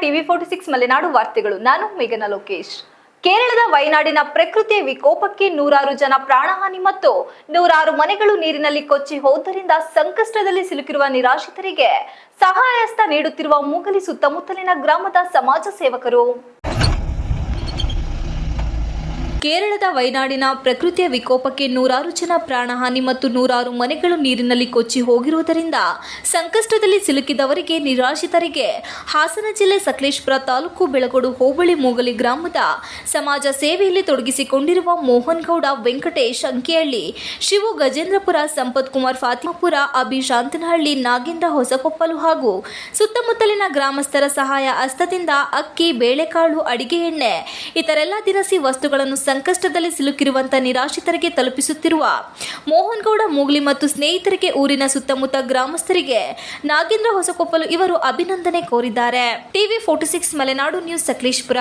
TV forty six Malenadu ವಾರ್ತೆಗಳು. ನಾನು ಮೇಘನ ಲೋಕೇಶ್. ಕೇರಳದ ವಯನಾಡಿನ ಪ್ರಕೃತಿಯ ವಿಕೋಪಕ್ಕೆ ನೂರಾರು ಜನ ಪ್ರಾಣಹಾನಿ ಮತ್ತು ನೂರಾರು ಮನೆಗಳು ನೀರಿನಲ್ಲಿ ಕೊಚ್ಚಿ ಹೋದ್ದರಿಂದ ಸಂಕಷ್ಟದಲ್ಲಿ ಸಿಲುಕಿರುವ ನಿರಾಶ್ರಿತರಿಗೆ ಸಹಾಯಸ್ಥ ನೀಡುತ್ತಿರುವ ಮೂಗಲಿ ಸುತ್ತಮುತ್ತಲಿನ ಗ್ರಾಮದ ಸಮಾಜ ಸೇವಕರು. ಕೇರಳದ ವೈನಾಡಿನ ಪ್ರಕೃತಿಯ ವಿಕೋಪಕ್ಕೆ ನೂರಾರು ಜನ ಪ್ರಾಣಹಾನಿ ಮತ್ತು ನೂರಾರು ಮನೆಗಳು ನೀರಿನಲ್ಲಿ ಕೊಚ್ಚಿ ಹೋಗಿರುವುದರಿಂದ ಸಂಕಷ್ಟದಲ್ಲಿ ಸಿಲುಕಿದವರಿಗೆ, ನಿರಾಶ್ರಿತರಿಗೆ ಹಾಸನ ಜಿಲ್ಲೆ ಸಕಲೇಶ್ಪುರ ತಾಲೂಕು ಬೆಳಗೋಡು ಹೋಬಳಿ ಮೂಗಲಿ ಗ್ರಾಮದ ಸಮಾಜ ಸೇವೆಯಲ್ಲಿ ತೊಡಗಿಸಿಕೊಂಡಿರುವ ಮೋಹನ್ ಗೌಡ ವೆಂಕಟೇಶ್ ಅಂಕಿಹಳ್ಳಿ ಶಿವು ಗಜೇಂದ್ರಪುರ ಸಂಪತ್ ಕುಮಾರ್ ಫಾತಿಮಾಪುರ, ಅಭಿ ಶಾಂತನಹಳ್ಳಿ ನಾಗೇಂದ್ರ ಹೊಸಕೊಪ್ಪಲು ಹಾಗೂ ಸುತ್ತಮುತ್ತಲಿನ ಗ್ರಾಮಸ್ಥರ ಸಹಾಯ ಹಸ್ತದಿಂದ ಅಕ್ಕಿ, ಬೇಳೆಕಾಳು, ಅಡಿಗೆ ಎಣ್ಣೆ, ಇತರೆಲ್ಲ ದಿನಸಿ ವಸ್ತುಗಳನ್ನು ಸಂಕಷ್ಟದಲ್ಲಿ ಸಿಲುಕಿರುವಂತ ನಿರಾಶ್ರಿತರಿಗೆ ತಲುಪಿಸುತ್ತಿರುವ ಮೋಹನ್ ಗೌಡ ಮೂಗ್ಲಿ ಮತ್ತು ಸ್ನೇಹಿತರಿಗೆ ಊರಿನ ಸುತ್ತಮುತ್ತ ಗ್ರಾಮಸ್ಥರಿಗೆ ನಾಗೇಂದ್ರ ಹೊಸಕೊಪ್ಪಲು ಇವರು ಅಭಿನಂದನೆ ಕೋರಿದ್ದಾರೆ. TV forty six Malenadu news Sakleshpur.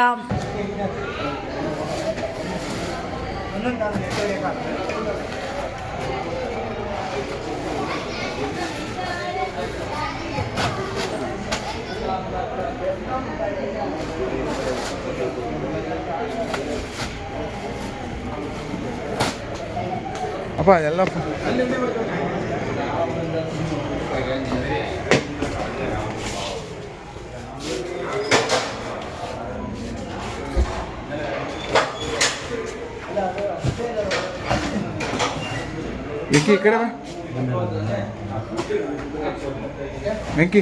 അപ്പോൾ അതെല്ലാം వెంకీ ఇక్కడ వెంకీ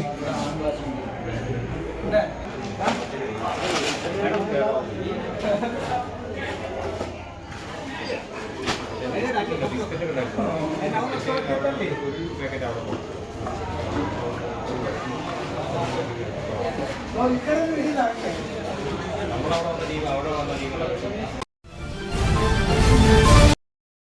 നമ്മളവിടെ വന്ന ടീം അവിടെ വന്ന ടീമുകളൊക്കെ